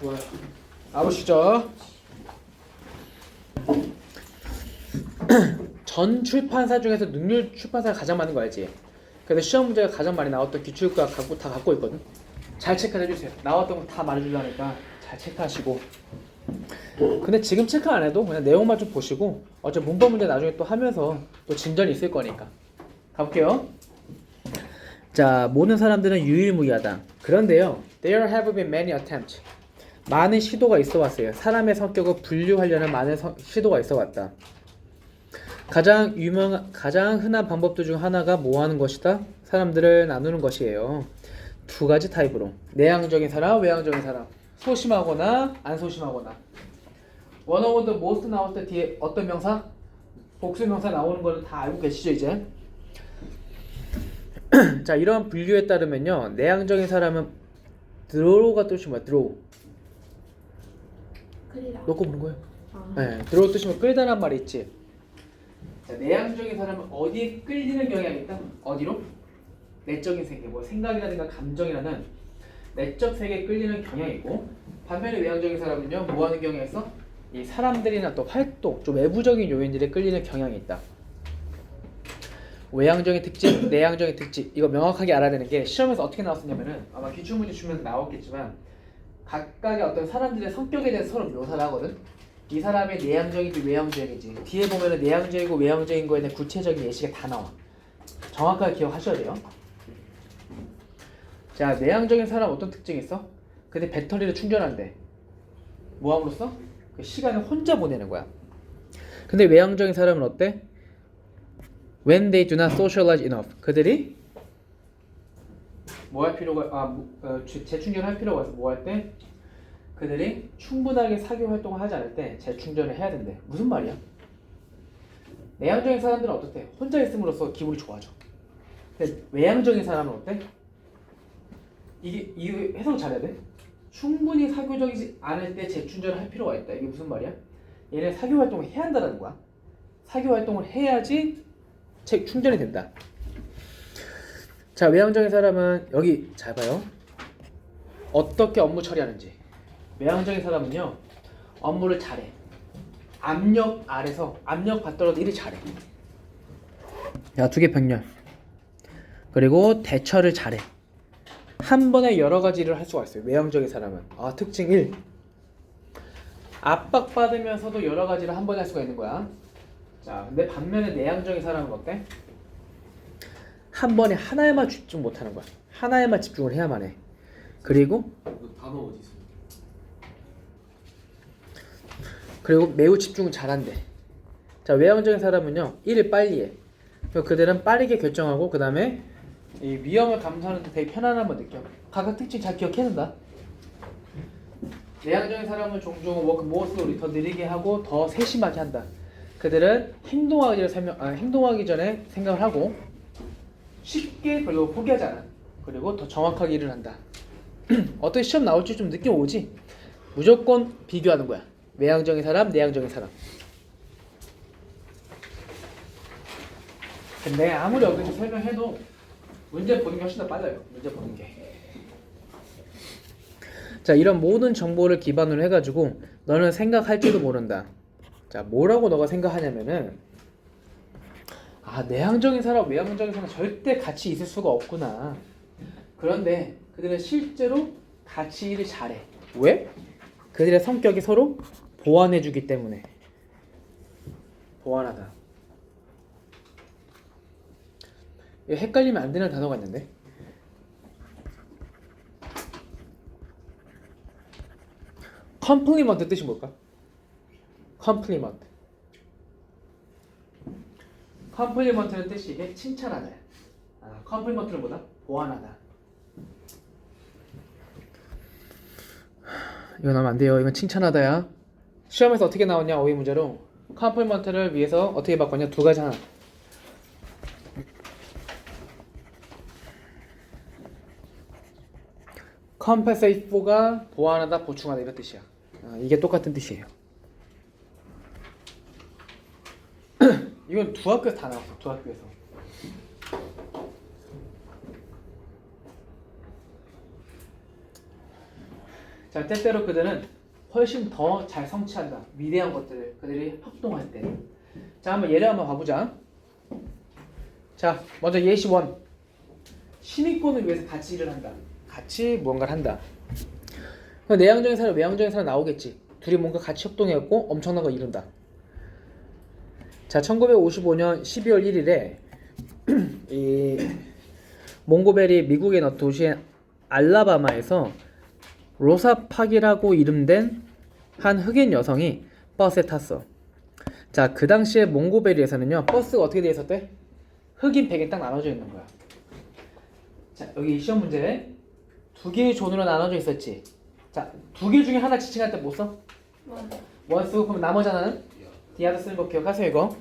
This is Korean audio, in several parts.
좋아요. 나오시죠. 전 출판사 중에서 능률 출판사가 가장 많은 거 알지? 근데 시험 문제가 가장 많이 나왔던 기출과 갖고 다 갖고 있거든. 잘 체크해 주세요. 나왔던 거 다 말해주려니까 잘 체크하시고. 근데 지금 체크 안 해도 그냥 내용만 좀 보시고 어차피 문법 문제 나중에 또 하면서 또 진전이 있을 거니까. 가볼게요. 자, 모든 사람들은 유일무이하다. 그런데요, there have been many attempts. 많은 시도가 있어 왔어요. 사람의 성격을 분류하려는 많은 서- 시도가 있어 왔다. 가장 유명, 가장 흔한 방법들 중 하나가 뭐 하는 것이다? 사람들을 나누는 것이에요. 두 가지 타입으로. 내향적인 사람, 외향적인 사람. 소심하거나 안 소심하거나. 원어원도 most 나올 때 뒤에 어떤 명사? 복수 명사 나오는 거는 다 알고 계시죠 이제? 자 이러한 분류에 따르면요 내향적인 사람은 드로우가 뜻이 뭐야 드로우 끌리라. 놓고 보는 거예요 아. 네 드로우 뜻이 뭐 끌다란 말이 있지 자 내향적인 사람은 어디에 끌리는 경향이 있다 어디로? 내적인 세계 뭐 생각이라든가 감정이라는 내적 세계에 끌리는 경향이 있고 반면에 외향적인 사람은요 뭐 하는 경향이 있어? 이 사람들이나 또 활동 좀 외부적인 요인들에 끌리는 경향이 있다 외향적인 특징, 내향적인 특징 이거 명확하게 알아야 되는 게 시험에서 어떻게 나왔었냐면은 아마 기출문제 주면서 나왔겠지만 각각의 어떤 사람들의 성격에 대해서 서로 묘사를 하거든. 이 사람이 내향적인지 외향적인지 뒤에 보면은 내향적이고 외향적인 거에 대한 구체적인 예시가 다 나와. 정확하게 기억하셔야 돼요. 자, 내향적인 사람 어떤 특징이 있어? 근데 배터리를 충전한대. 뭐 함으로써? 그 시간을 혼자 보내는 거야. 근데 외향적인 사람은 어때? When they do not socialize enough. 그들이 뭐 할 필요가 아 뭐, 어, 주- 재충전할 필요가 있어. 뭐 할 때? 그들이 충분하게 사교 활동을 하지 않을 때 재충전을 해야 된대. 무슨 말이야? 내향적인 사람들은 어떻대? 혼자 있음으로써 기분이 좋아져. 근데 외향적인 사람은 어때? 이게 이거 해석 잘해야 돼. 충분히 사교적이지 않을 때 재충전을 할 필요가 있다. 이게 무슨 말이야? 얘네 사교 활동을 해야 한다는 거야. 사교 활동을 해야지 책 충전이 된다. 자, 외향적인 사람은 여기 잘 봐요. 어떻게 업무 처리하는지. 외향적인 사람은요, 업무를 잘해. 압력 아래서 압력 받더라도 일을 잘해. 야, 두 개 병렬. 그리고 대처를 잘해. 한 번에 여러 가지 일을 할 수가 있어요. 외향적인 사람은. 아, 특징 1. 압박받으면서도 여러 가지를 한 번에 할 수가 있는 거야. 자, 근데 반면에 내향적인 사람은 어때? 한 번에 하나에만 집중 못 하는 거야. 하나에만 집중을 해야만 해. 그리고 그 단어 어디 있어? 그리고 매우 집중을 잘한대. 자, 외향적인 사람은요, 일을 빨리 해. 그들은 빠르게 결정하고, 그 다음에 이 위험을 감수하는데 되게 편안함을 느껴. 각각 특징 잘 기억해낸다. 내향적인 사람은 종종 워크 모스를 더 느리게 하고 더 세심하게 한다. 그들은 행동하기 전에 설명, 아, 행동하기 전에 생각을 하고 쉽게 별로 포기하지 않아. 그리고 더 정확하게 일을 한다. 어떻게 시험 나올지 좀 느낌 오지? 무조건 비교하는 거야. 외향적인 사람, 내향적인 사람. 근데 아무리 여기서 설명해도 문제 보는 게 훨씬 더 빨라요. 문제 보는 게. 자, 이런 모든 정보를 기반으로 해가지고 너는 생각할지도 모른다. 자, 뭐라고 너가 생각하냐면은 아, 내향적인 사람, 외향적인 사람 절대 같이 있을 수가 없구나. 그런데 그들은 실제로 같이 일을 잘해. 왜? 그들의 성격이 서로 보완해주기 때문에. 보완하다. 헷갈리면 안 되는 단어가 있는데. 컴플리먼트 뜻이 뭘까? 컴플리먼트. 컴플리먼트는 뜻이 이게 칭찬하다. 아, 컴플리먼트는 뭐다? 보완하다. 이거 나오면 안 돼요. 이건 칭찬하다야. 시험에서 어떻게 나왔냐? 어휘 문제로 컴플리먼트를 위해서 어떻게 바꿨냐? 두 가지 하나. for가 보완하다, 보충하다 이런 뜻이야. 아, 이게 똑같은 뜻이에요. 이건 두 학교에서 다 나왔어. 두 학교에서. 자 자, 때때로 그들은 훨씬 더 잘 성취한다. 위대한 것들을 그들이 협동할 때. 자, 한번 예를 한번 봐보자. 자, 먼저 예시 원. 시민권을 위해서 같이 일을 한다. 같이 무언가를 한다. 내향적인 사람, 외향적인 사람 나오겠지. 둘이 뭔가 같이 협동해갖고 엄청난 거 이룬다. 자, 1955년 12월 1일에 이 몽고벨이 미국의 어- 도시인 알라바마에서 로사 팍이라고 이름된 한 흑인 여성이 버스에 탔어. 자, 그 당시에 몽고베리에서는요, 버스가 어떻게 되어 있었대? 흑인, 백인 딱 나눠져 있는 거야. 자, 여기 이 시험 문제 두 개의 존으로 나눠져 있었지. 자, 두 개 중에 하나 지칭할 때뭐 써? 원 쓰고 그럼 나머지 하나는 the other 쓰는 거 기억하세요 이거.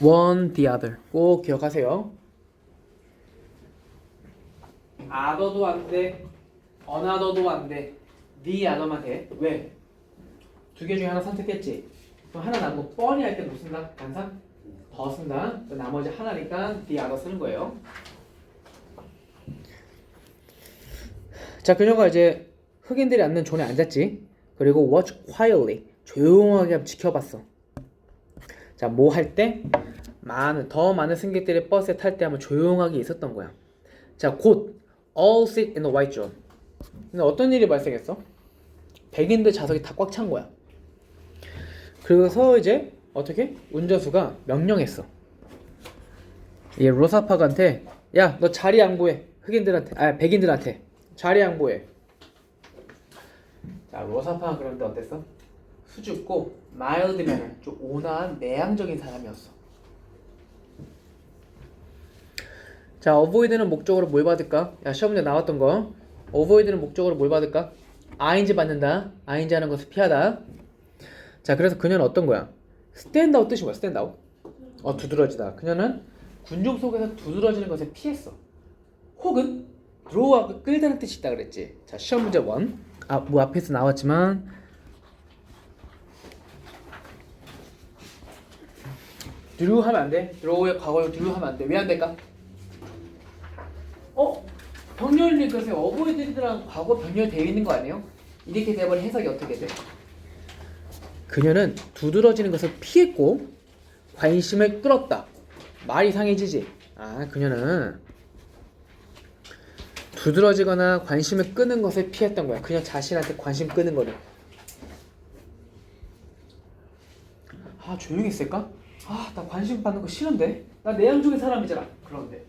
one the other 꼭 기억하세요. other도 안 돼, another도 안 돼, the other만 돼. 왜? 두 개 중에 하나 선택했지. 그럼 하나 남고 뻔히 할때뭐 쓴다? 단상? 더 쓴다. 그럼 나머지 하나니까 the other 쓰는 거예요. 자, 그녀가 이제 흑인들이 앉는 존에 앉았지. 그리고 watch quietly 조용하게 지켜봤어. 자, 뭐 할 때? 많은 더 많은 승객들이 버스에 탈 때 한번 조용하게 있었던 거야. 자, 곧 all sit in the white zone. 근데 어떤 일이 발생했어? 백인들 좌석이 다 꽉 찬 거야. 그래서 이제 어떻게 운전수가 명령했어. 이 로사팍한테 야, 너 자리 양보해. 흑인들한테, 아, 백인들한테 자리 양보해. 자, 로사파가 그런데 어땠어? 수줍고 마일드면 좀 온화한 내향적인 사람이었어. 자, 어보이드는 목적으로 뭘 받을까? 야, 시험 문제 나왔던 거. 어보이드는 목적으로 뭘 받을까? 아인지 받는다. 아인지 하는 것을 피하다. 자, 그래서 그녀는 어떤 거야? 스탠드아웃 뜻이 뭐야? 스탠드아웃? 어, 두드러지다. 그녀는 군중 속에서 두드러지는 것을 피했어. 혹은 드로우하고 끌다는 뜻이 있다 그랬지. 자, 시험 문제 1. 아, 뭐 앞에서 나왔지만 드루 하면 안 돼. 드로우의 과거형 드루 하면 안 돼. 왜 안 될까? 어? 병렬이 글쎄 어버이들이랑 과거 병렬 되어 있는 거 아니에요? 이렇게 돼버린 해석이 어떻게 돼? 그녀는 두드러지는 것을 피했고 관심을 끌었다. 말이 이상해지지. 아, 그녀는 두드러지거나 관심을 끄는 것을 피했던 거야. 그냥 자신한테 관심 끄는 거를. 아 조용히 있을까? 아 나 관심 받는 거 싫은데. 나 내향적인 사람이잖아. 그런데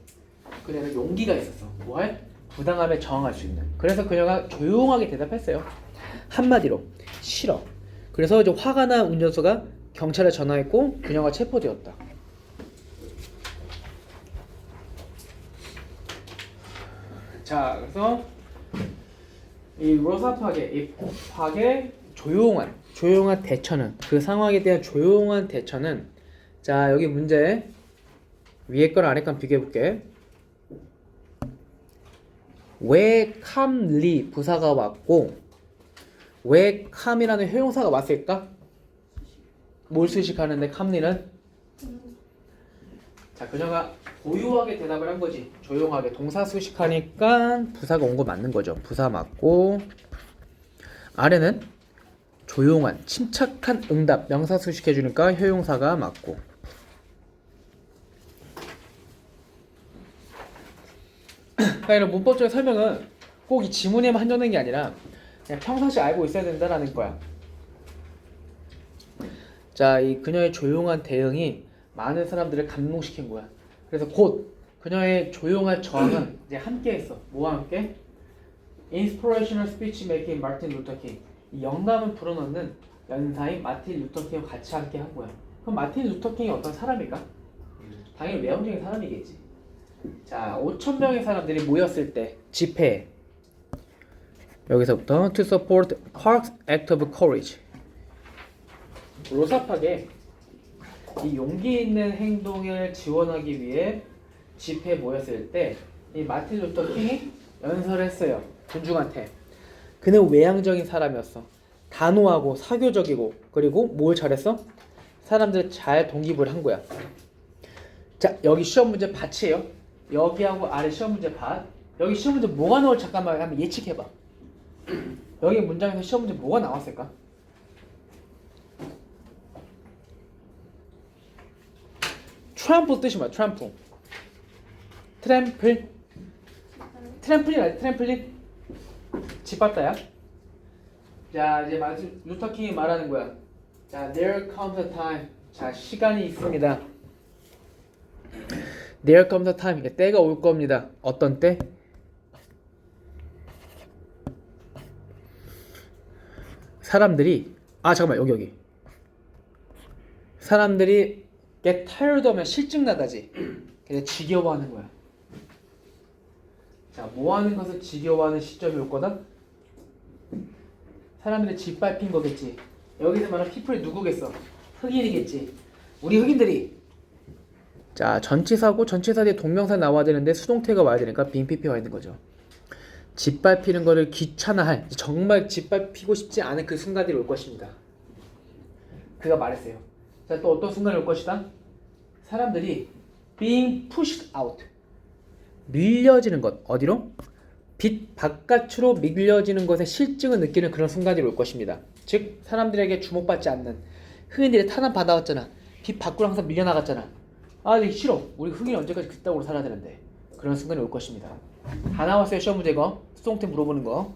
그녀는 용기가 있었어. 뭐할? 부당함에 저항할 수 있는. 그래서 그녀가 조용하게 대답했어요. 한마디로 싫어. 그래서 이제 화가 난 운전수가 경찰에 전화했고 그녀가 체포되었다. 자, 그래서 이 로사 팍의 이 팍의 조용한 조용한 대처는 그 상황에 대한 조용한 대처는 자 여기 문제. 위에 거랑 아래 거 비교해 볼게. 왜 캄리 부사가 왔고 왜 캄이라는 효용사가 왔을까? 뭘 수식하는데 캄리는? 자 그녀가 고요하게 대답을 한 거지. 조용하게 동사 수식하니까 부사가 온 거 맞는 거죠. 부사 맞고. 아래는 조용한 침착한 응답 명사 수식해 주니까 효용사가 맞고 그러니까 이런 문법적인 설명은 꼭 이 지문에만 한정된 게 아니라 그냥 평상시 알고 있어야 된다라는 거야. 자, 이 그녀의 조용한 대응이 많은 사람들을 감동시킨 거야. 그래서 곧 그녀의 조용한 저항은 이제 함께했어. 뭐와 함께? Inspirational Speech Making 마틴 루터 킹. 이 영감을 불어넣는 연사인 마틴 루터 킹과 같이 함께 한 거야. 그럼 마틴 루터 킹이 어떤 사람일까? 당연히 외형적인 사람이겠지. 자, 5천 명의 사람들이 모였을 때 집회. 여기서부터 to support Park's act of courage. 로사팍의 이 용기 있는 행동을 지원하기 위해 집회에 모였을 때 이 마틴 루터 킹이 연설했어요. 군중한테. 그는 외향적인 사람이었어. 단호하고 사교적이고 그리고 뭘 잘했어? 사람들 잘 동기부를 한 거야. 자 여기 시험 문제 밭이에요. 여기하고 아래 시험 문제 밭. 여기 시험 문제 뭐가 나올 잠깐만 한번 예측해봐. 여기 문장에서 시험 문제 뭐가 나왔을까? 트램플 뜻이 뭐야? 트램플. 트램플. 트램플린 알지? 트램플린. 짓밟다야. 자 이제 마지막 루터킹이 말하는 거야. 자 there comes a time. 자 시간이 있습니다. There comes a time. 이게 때가 올 겁니다. 어떤 때? 사람들이 아 잠깐만 여기 여기 사람들이 get tired 하면 실증나다지 근데 지겨워하는 거야 자 뭐하는 것을 지겨워하는 시점이 올 거다 사람들이 짓밟힌 거겠지 여기서 말하는 people이 누구겠어 흑인이겠지 우리 흑인들이 자 전치사고 전치사 뒤에 동명사 나와야 되는데 수동태가 와야 되니까 빈 PP 와 있는 거죠 짓밟히는 거를 귀찮아할 정말 짓밟히고 싶지 않은 그 순간들이 올 것입니다. 그가 말했어요. 자, 또 어떤 순간이 올 것이다? 사람들이 being pushed out 밀려지는 것 어디로? 빛 바깥으로 밀려지는 것에 실증을 느끼는 그런 순간이 올 것입니다. 즉 사람들에게 주목받지 않는 흑인들이 탄압 받아왔잖아. 빛 밖으로 항상 밀려나갔잖아. 아, 이게 싫어. 우리 흑인 언제까지 그따구로 살아야 되는데 그런 순간이 올 것입니다. 다 나왔어요 시험 문제 거 수동 태 물어보는 거.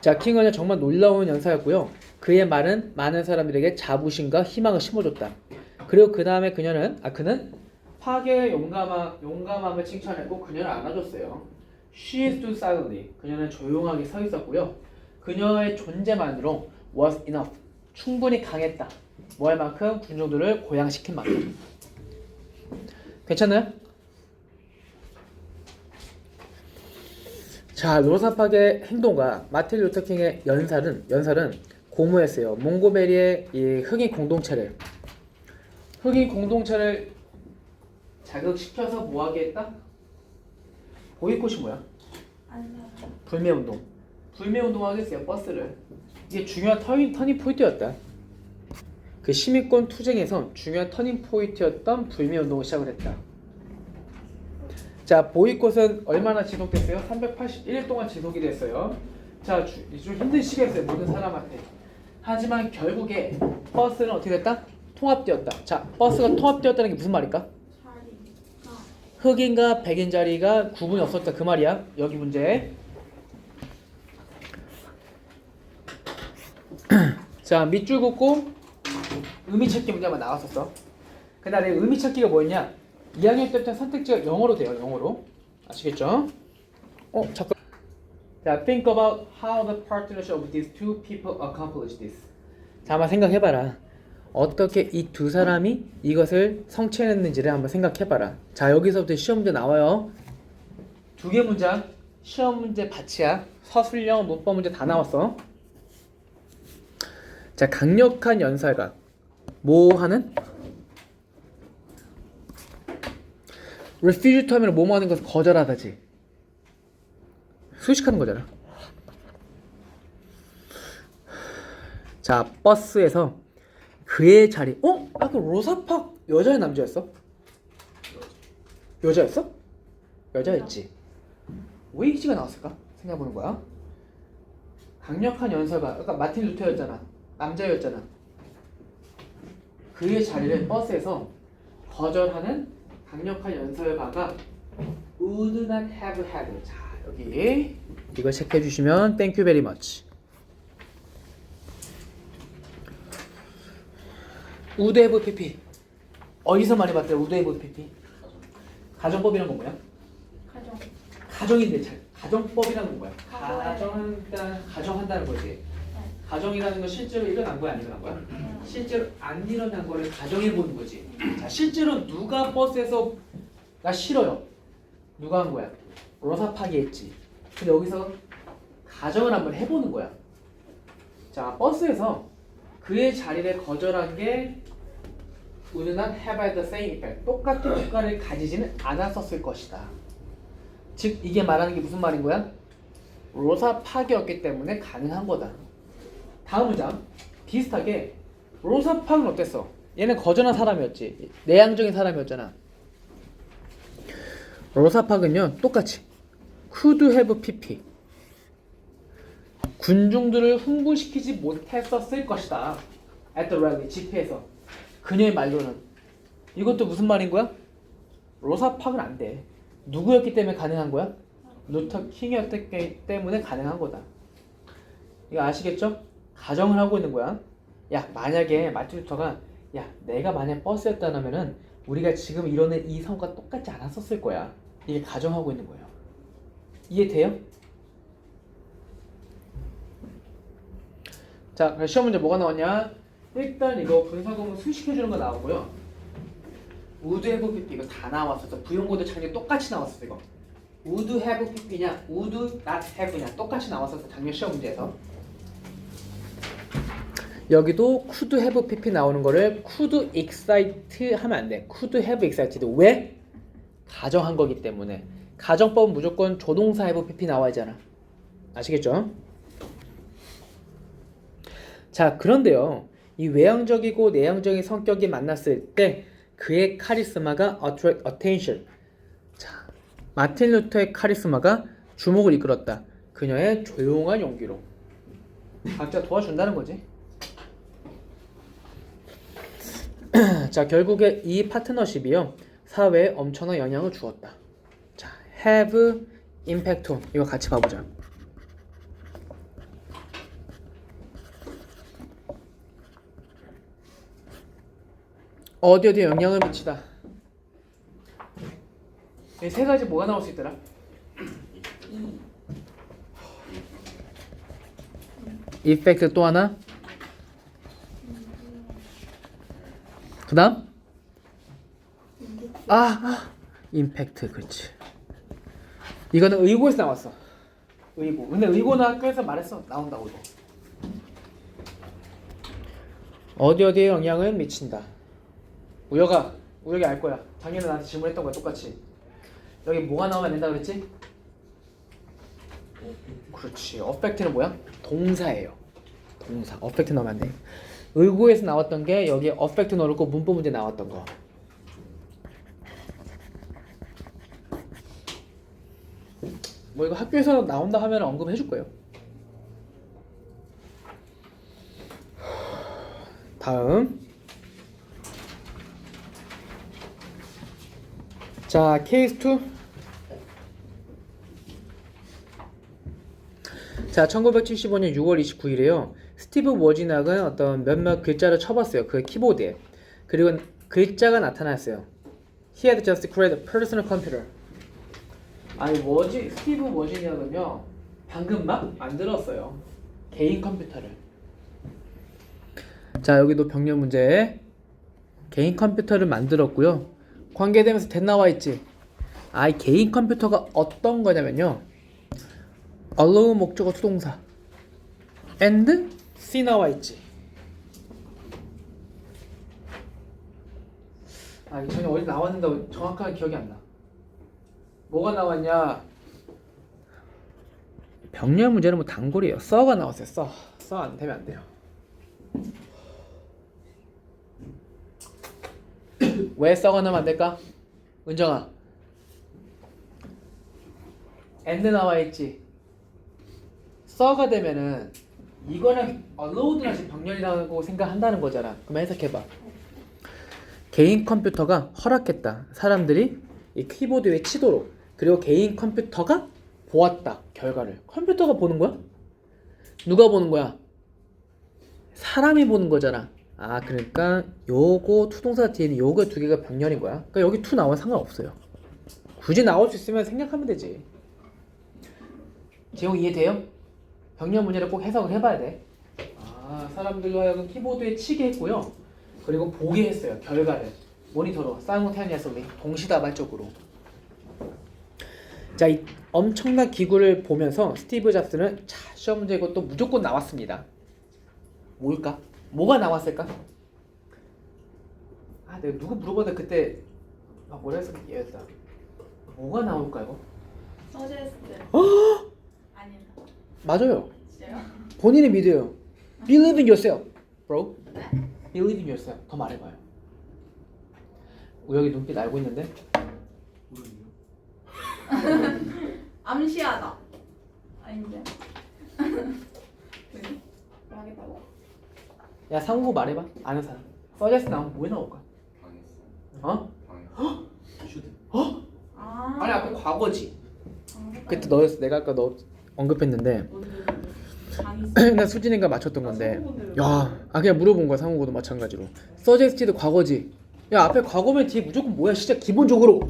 자 킹은요 정말 놀라운 연사였고요. 그의 말은 많은 사람들에게 자부심과 희망을 심어줬다. 그리고 그 다음에 그녀는 아 그는 파괴의 용감함 용감함을 칭찬했고 그녀를 안아줬어요. She stood silently. 그녀는 조용하게 서 있었고요. 그녀의 존재만으로 was enough. 충분히 강했다. 뭐 할 만큼 군중들을 고양시킨 만큼. 괜찮나요? 자, 로사팍의 행동과 마틴 루터킹의 연살은 연살은 고무했어요. 몽고메리의 이 흑인 공동체를 흑인 공동체를 자극시켜서 뭐하게 했다? 보이콧이 뭐야? 불매 운동. 불매 운동 하겠어요. 버스를. 이게 중요한 터닝, 터닝 포인트였다. 그 시민권 투쟁에서 중요한 터닝 포인트였던 불매 운동을 시작을 했다. 자, 보이콧은 얼마나 지속됐어요? 381일 동안 지속이 됐어요. 자, 주, 좀 힘든 시기였어요. 모든 사람한테. 하지만 결국에 버스는 어떻게 됐다? 통합되었다. 자, 버스가 통합되었다는 게 무슨 말일까? 흑인과 백인 자리가 구분이 없었다. 그 말이야. 여기 문제. 자, 밑줄 긋고 의미 찾기 문제만 나왔었어. 그날의 의미 찾기가 뭐였냐? 2학년 때부터 선택지가 영어로 돼요. 영어로. 아시겠죠? 어, 잠깐. 자, think about how the partnership of these two people accomplished this. 자, 한번 생각해봐라. 어떻게 이 두 사람이 이것을 성취했는지를 한번 생각해봐라. 자, 여기서부터 시험 문제 나와요. 두 개 문장. 시험 문제 받치야. 서술형, 문법 문제 다 나왔어. 자, 강력한 연설가. 뭐 하는? refuse to 하면 뭐뭐 하는 것을 거절하다지. 수식하는 거잖아. 자, 버스에서 그의 자리. 어? 아까 로사팍 여자야 남자였어? 여자였어? 여자였지. 왜 이지가 나왔을까? 생각해보는 거야. 강력한 연설가. 아까 마틴 루터였잖아. 남자였잖아. 그의 자리를 버스에서 거절하는 강력한 연설가가 would not have had. 자, 여기 이거 체크해 주시면 thank you very much. would have pp. 어디서 많이 봤대요? would have pp. 가정법이란 건 뭐야? 가정. 가정인데 잘 가정법이라는 건 뭐야? 가정한다 가정한다는 거지. 가정이라는 건 실제로 일어난 거야 안 일어난 거야? 실제로 안 일어난 거를 가정해 보는 거지. 자, 실제로 누가 버스에서 나 싫어요. 누가 한 거야? 로사파기 했지. 근데 여기서 가정을 한번 해보는 거야. 자, 버스에서 그의 자리를 거절한 게 not have had the same effect. 똑같은 효과를 가지지는 않았었을 것이다. 즉 이게 말하는 게 무슨 말인 거야? 로사 파기였기 때문에 가능한 거다. 다음 문장 비슷하게 로사 파는 어땠어? 얘는 거절한 사람이었지. 내향적인 사람이었잖아. 로사 파은요 똑같이 could have pp 군중들을 흥분시키지 못했었을 것이다. At the rally, 집회에서. 그녀의 말로는. 이것도 무슨 말인 거야? 로사 파크는 안 돼. 누구였기 때문에 가능한 거야? 루터 킹이었기 때문에 가능한 거다. 이거 아시겠죠? 가정을 하고 있는 거야. 야, 만약에 마틴 루터가 야, 내가 만약 버스였다면은 우리가 지금 이러는 이 성과 똑같지 않았었을 거야. 이게 가정하고 있는 거예요. 이해돼요? 자, 그래서 시험 문제 뭐가 나왔냐? 일단 이거 분사구문 수식해주는 거 나오고요. 우드 해브 PP 이거 다 나왔었어. 부용고도 작년 똑같이 나왔었어 이거. 우드 해브 PP냐, 우드 not have냐 똑같이 나왔었어 작년 시험 문제에서. 여기도 could have pp 나오는 거를 could excite 하면 안 돼. could have excited. 왜? 가정한 거기 때문에. 가정법은 무조건 조동사 have pp 나와야잖아. 아시겠죠? 자, 그런데요. 이 외향적이고 내향적인 성격이 만났을 때 그의 카리스마가 attract attention. 자, 마틴 루터의 카리스마가 주목을 이끌었다. 그녀의 조용한 용기로. 각자 도와준다는 거지. 자 결국에 이 파트너십이요 사회에 엄청난 영향을 주었다. 자 have impact on 이거 같이 봐보자. 어디 어디 영향을 미치다. 이세 가지 뭐가 나올 수 있더라? 이펙트 또 하나 그다음? 아, 아. 임팩트 그렇지. 이거는 의고에서 나왔어. 의고. 근데 의고는 학교에서 말했어 나온다고 이거 어디 어디에 영향을 미친다. 우혁아 우혁이 알 거야. 작년에 나한테 질문했던 거야 똑같이. 여기 뭐가 나오면 안 된다 그랬지? 그렇지. 어펙트는 뭐야? 동사예요. 동사. 어펙트 넣으면 안 돼 의고에서 나왔던 게 여기 어펙트 넣고 문법 문제 나왔던 거. 뭐 이거 학교에서 나온다 하면 언급해 줄 거예요. 다음. 자, 케이스 2. 자, 1975년 6월 29일에요. 스티브 워지낙은 어떤 몇몇 글자를 쳐봤어요. 그 키보드에. 그리고 글자가 나타났어요. He had just created a personal computer. 아니 워지 스티브 워지낙은요 방금 막 만들었어요. 개인 컴퓨터를. 자 여기도 병렬 문제. 개인 컴퓨터를 만들었고요. 관계되면서 대 나와 있지. 아이 개인 컴퓨터가 어떤 거냐면요. allow 목적어 수동사 and C 나와 있지. 아 이거 전에 어디 나왔는데 정확하게 기억이 안 나. 뭐가 나왔냐? 병렬 문제는 뭐 단골이에요. 써가 나왔어요. 써. 써 안 되면 안 돼요. 왜 써가 나면 안 될까? 은정아. and 나와 있지. 써가 되면은 이거는 allowed나 지금 병렬이라고 생각한다는 거잖아. 그럼 해석해봐. 개인 컴퓨터가 허락했다. 사람들이 이 키보드에 치도록. 그리고 개인 컴퓨터가 보았다. 결과를. 컴퓨터가 보는 거야? 누가 보는 거야? 사람이 보는 거잖아. 아, 그러니까 요거 투동사 뒤에는 요거 두 개가 병렬인 거야. 그러니까 여기 투 나와 상관없어요. 굳이 나올 수 있으면 생각하면 되지. 제용 이해돼요? 병렬 문제를 꼭 해석을 해봐야 돼. 아, 사람들로 하여금 키보드에 치게 했고요. 그리고 보게 했어요. 결과를 모니터로 사이먼테니어스리 동시다발적으로. 자, 이 엄청난 기구를 보면서 스티브 잡스는 자, 시험 문제 이것도 무조건 나왔습니다. 뭘까? 뭐가 나왔을까? 아, 내가 누구 물어봤는데 그때 막 뭐라 했어? 얘였다. 뭐가 나올까 이거? 서제스트 아니다 맞아요. 본인이 믿어요. Believe in yourself, bro. Believe in yourself. 더 말해봐요. 우혁이 눈빛 알고 있는데? 암시하다. 아닌데. 네. 말해봐. 야 상구 말해봐. 아는 사람. 서제스 나오면 나올까? 망했어. 어? 망했어. 어? 아. 아니 아까 과거지. 그때 너였어. 내가 아까 너 언급했는데. 나 수진이가 맞췄던 건데. 야, 아 그냥 물어본 거야 상호고도 마찬가지로. 서제스티도 과거지. 야 앞에 과거면 뒤에 무조건 뭐야? 진짜 기본적으로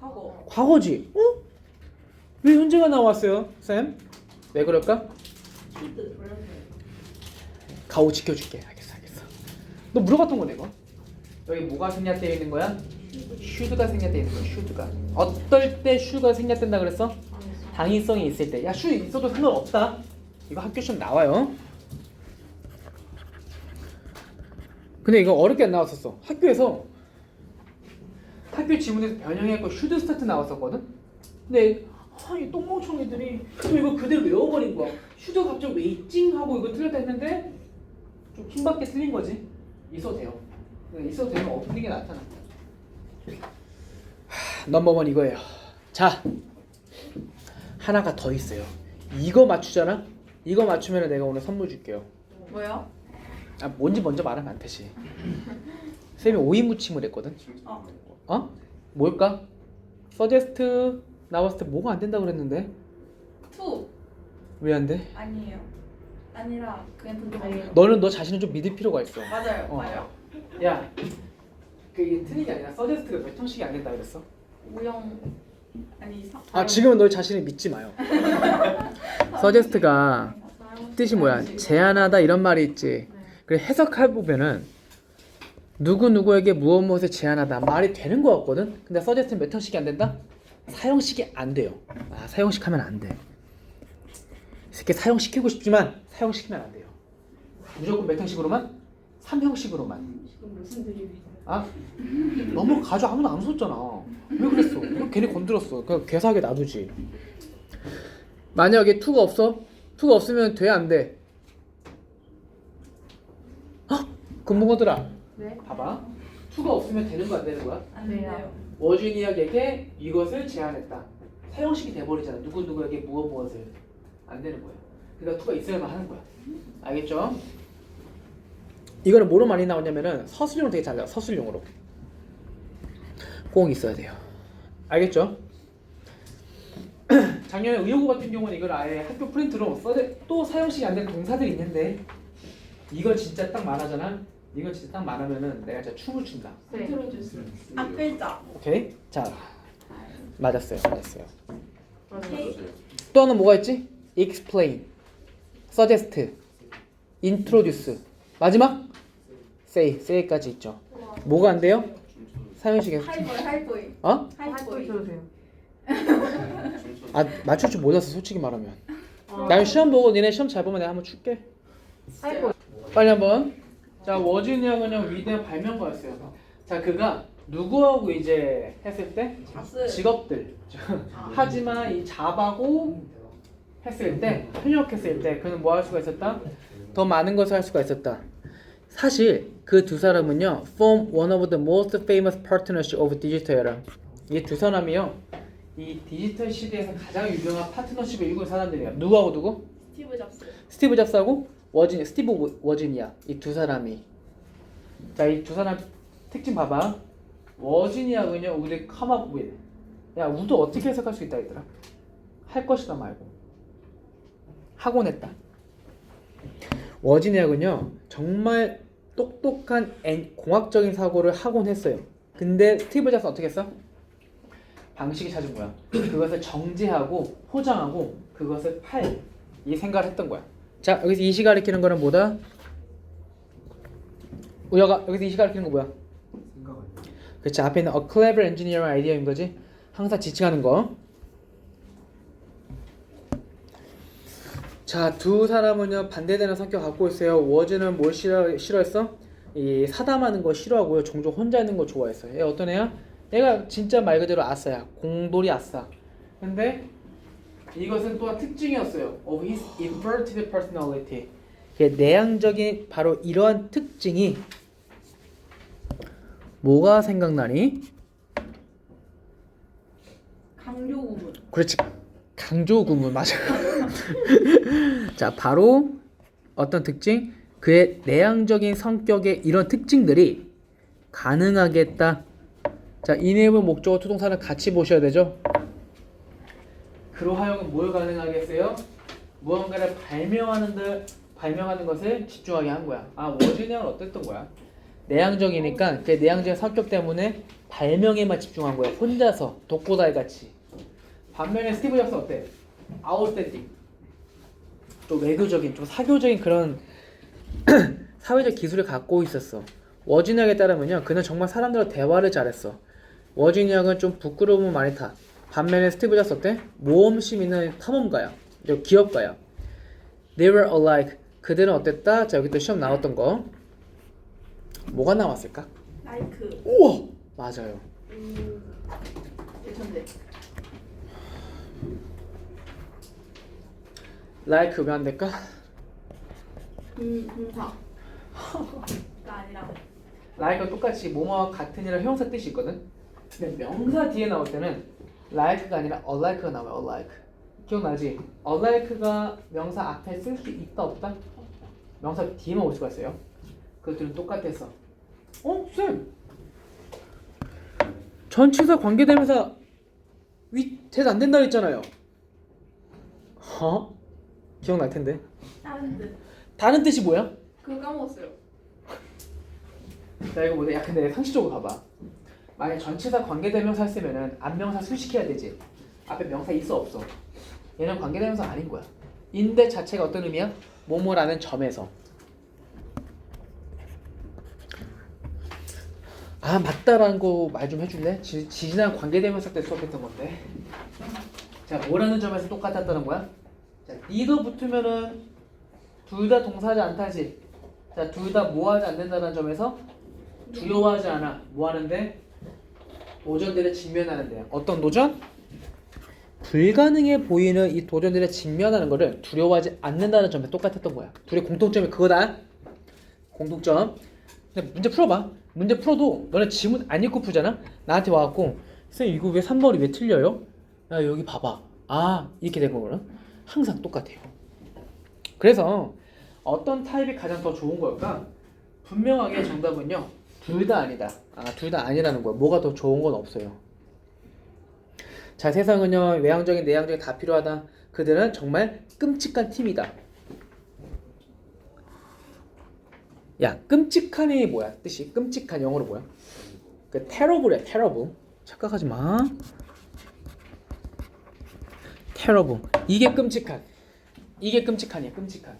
과거. 과거지. 어? 왜 현재가 나왔어요, 쌤? 왜 그럴까? 가오 지켜줄게. 알겠어, 알겠어. 너 물어봤던 거네 이거. 여기 뭐가 생략되어 있는 거야? 슈드가 생략되어 있는 거야. 슈드가. 어떨 때 슈가 생략된다 그랬어? 당위성이 있을 때. 야, 슈 있어도 상관없다. 이거 학교 시험 나와요. 근데 이거 어렵게 안 나왔었어. 학교에서 학교 지문에서 변형했고 슈드 스타트 나왔었거든. 근데 아, 이 똥멍청이들이 또 이거 그대로 외워버린 거야. 슈드 갑자기 왜 있징 하고 이거 틀렸다 했는데 좀 킹받게 틀린 거지. 있어도 돼요. 네, 있어도 되면 없는 게 나타나. 하, 넘버원 이거예요. 자, 하나가 더 있어요. 이거 맞추잖아. 이거 맞추면 내가 오늘 선물 줄게요. 뭐요? 아 뭔지 먼저 말하면 안 되지. 쌤이 오이 무침을 했거든. 어. 어? 뭘까? 서제스트 나왔을 때 뭐가 안 된다 그랬는데 투. 왜 안 돼? 아니에요. 아니라 그냥 던져버려. 너는 너 자신을 좀 믿을 필요가 있어. 맞아요. 어. 맞아요. 야, 그게 틀린 게 아니라 서제스트가 몇 형씩이 안 된다 그랬어? 우영 아니 사. 아 지금은 너 자신을 믿지 마요. 서제스트가 뜻이 뭐야? 제안하다 이런 말이 있지. 그래 해석해 보면은 누구 누구에게 무엇 무엇을 제안하다 말이 되는 거 같거든. 근데 서제스트는 몇 형씩이 안 된다? 사형식이 안 돼요. 아 사형식 하면 안 돼. 이 새끼 사형시키고 싶지만 사형시키면 안 돼요. 무조건 몇 형식으로만? 3형식으로만. 무슨 드립이세요? 아 너무 가져 아무도 안 웃었잖아. 왜 그랬어? 왜 괜히 건드렸어. 그냥 괴사하게 놔두지. 만약에 투가 없어? 투가 없으면 돼 안 돼? 아 금붕어들아 네. 봐봐. 투가 없으면 되는 거안 되는 거야? 안 돼요. 워준이에게 이것을 제안했다. 사형식이 돼버리잖아. 누구 누구에게 무엇 무엇을 안 되는 거야. 그러니까 투가 있어야만 하는 거야. 알겠죠? 이거는 뭐로 많이 나오냐면은 서술용으로 되게 잘 나와. 서술용으로 꼭 있어야 돼요. 알겠죠? 작년에 의료고 같은 경우는 이걸 아예 학교 프린트로 써대 또 사형식이 안 되는 동사들이 있는데 이거 진짜 딱 말하잖아. 이거 진짜 딱 말하면은 내가 진짜 춤을 춘다. 네. 들어주세요. 앞 글자. 오케이? 자 맞았어요 맞았어요 K. 또 하나 뭐가 있지? explain suggest introduce 마지막 say say까지 있죠 뭐가 안 돼요? 사용식에서 하이보이 하이보이. 어? 하이보이. 아 맞출 줄 몰랐어 솔직히 말하면 난 시험 보고 니네 시험 잘 보면 내가 한번 줄게 빨리 한번 자 워즈니하고는 위대한 발명가였어요 자 그가 누구하고 이제 했을 때 자스. 직업들 하지만 이 잡하고 했을 때 협력했을 때 그는 뭐 할 수가 있었다? 더 많은 것을 할 수가 있었다. 사실 그 두 사람은요 form one of the most famous partnership of digital era. 이 두 사람이요 이 디지털 시대에서 가장 유명한 파트너십을 이룬 사람들이에요. 누구하고 누구? 스티브 잡스. 스티브 잡스하고 워진 스티브 워- 워지니아 이 두 사람이 자 이 두 사람 특징 봐봐 워지니아는요 우리 come up with 야 우도 어떻게 해석할 수 있다 얘들아 할 것이다 말고 하곤 했다 워지니아는요 정말 똑똑한 엔- 공학적인 사고를 하곤 했어요 근데 스티브 잡스 어떻게 했어? 방식이 찾은 거야 그것을 정제하고 포장하고 그것을 팔 이 생각을 했던 거야 자 여기서 이시 가리키는 거는 뭐다? 우여가 여기서 이시 가리키는 거 뭐야? 생각 안 나. 그렇지 앞에 있는 a clever engineer idea인 거지 항상 지칭하는 거. 자 두 사람은요 반대되는 성격 갖고 있어요. 워즈는 뭘 싫어 싫어했어? 이 사담하는 거 싫어하고요. 종종 혼자 있는 거 좋아했어요. 얘 어떤 애야? 얘가 진짜 말 그대로 아싸야. 공돌이 아싸. 근데 이것은 또한 특징이었어요. of his inverted personality. 그 내향적인 바로 이러한 특징이 뭐가 생각나니? 강조 구문. 그렇지. 강조 구문 맞아. 자, 바로 어떤 특징? 그의 내향적인 성격의 이런 특징들이 가능하겠다. 자, enable 목적어 투동사는 같이 보셔야 되죠. 그로 하여금 뭘 가능하게 했어요? 무언가를 발명하는 데 발명하는 것을 집중하게 한 거야. 아, 워즈니아는 어땠던 거야? 내향적이니까 그 내향적인 성격 때문에 발명에만 집중한 거야. 혼자서 독고다이 같이. 반면에 스티브 잡스 어때? 아웃스탠딩. 좀 외교적인, 좀 사교적인 그런 사회적 기술을 갖고 있었어. 워지니악에 따르면요, 그는 정말 사람들과 대화를 잘했어. 워지니악은 좀 부끄러움을 많이 타. 반면에 스티브 잡스 어때? 모험심 있는 탐험가야. 저 기업가야. They were alike. 그들은 어땠다? 자 여기 또 시험 나왔던 거. 뭐가 나왔을까? 라이크. 우와 맞아요. 음. 예천대. Like 왜안 될까? 음 동사. 가 아니라. like가 똑같이 뭐뭐와 같은 이라 형사 뜻이 있거든. 근데 명사 뒤에 나올 때는 like가 아니라 alike가 나와요. alike. 기억나지? alike가 명사 앞에 쓸 수 있다 없다? 명사 뒤에만 올 수가 있어요. 그것들은 똑같았어. 어? 쌤! 전치사 관계대명사 위태도 안 된다 했잖아요. 어? 기억날 텐데. 다른 뜻. 다른 뜻이 뭐야? 그거 까먹었어요. 자 이거 뭐야? 야 근데 상식적으로 봐봐. 만약 전치사 관계대명사 쓰면은 앞명사 수식해야 되지. 앞에 명사 있어 없어. 얘는 관계대명사 아닌 거야. 인대 자체가 어떤 의미야? 뭐뭐라는 점에서. 아 맞다라는 거 말 좀 해줄래? 지, 지난 관계대명사 때 수업했던 건데. 자 뭐라는 점에서 똑같았다는 거야? 자 니도 붙으면은 둘 다 동사하지 않다지. 자 둘 다 뭐하지 않는다는 점에서 두려워하지 않아. 뭐 하는데? 도전들에 직면하는데. 어떤 도전? 불가능해 보이는 이 도전들에 직면하는 거를 두려워하지 않는다는 점에 똑같았던 거야. 둘의 공통점이 그거다. 공통점. 근데 문제 풀어봐. 문제 풀어도 너네 지문 안 읽고 풀잖아? 나한테 와갖고 선생님 이거 왜 3번이 왜 틀려요? 야 여기 봐봐. 아 이렇게 된 거구나. 항상 똑같아요. 그래서 어떤 타입이 가장 더 좋은 걸까? 분명하게 정답은요. 둘 다 아니다. 아, 둘 다 아니라는 거야. 뭐가 더 좋은 건 없어요. 자, 세상은요. 외향적인, 내향적인 다 필요하다. 그들은 정말 끔찍한 팀이다. 야, 끔찍한이 뭐야? 뜻이 끔찍한 영어로 뭐야? 그 terrible야, terrible. 착각하지 마. Terrible. 이게 끔찍한. 이게 끔찍한이야, 끔찍한.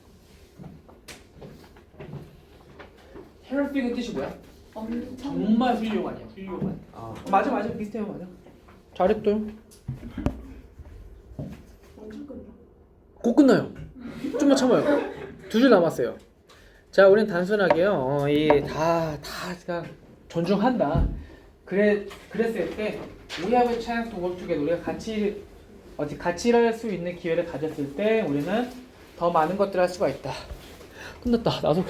terrific은 뜻이 뭐야? 엄청. 정말 훌륭하냐 훌륭한 아 맞아 맞아 비슷해요 맞아 끝나. 곧 끝나요 좀만 참아요 두 줄 남았어요 자 우리는 단순하게요 어, 이다다 존중한다 그래 그랬을 때 We have a chance to work together 우리가 같이 어디 같이 일할 수 있는 기회를 가졌을 때 우리는 더 많은 것들을 할 수가 있다. 끝났다. 나도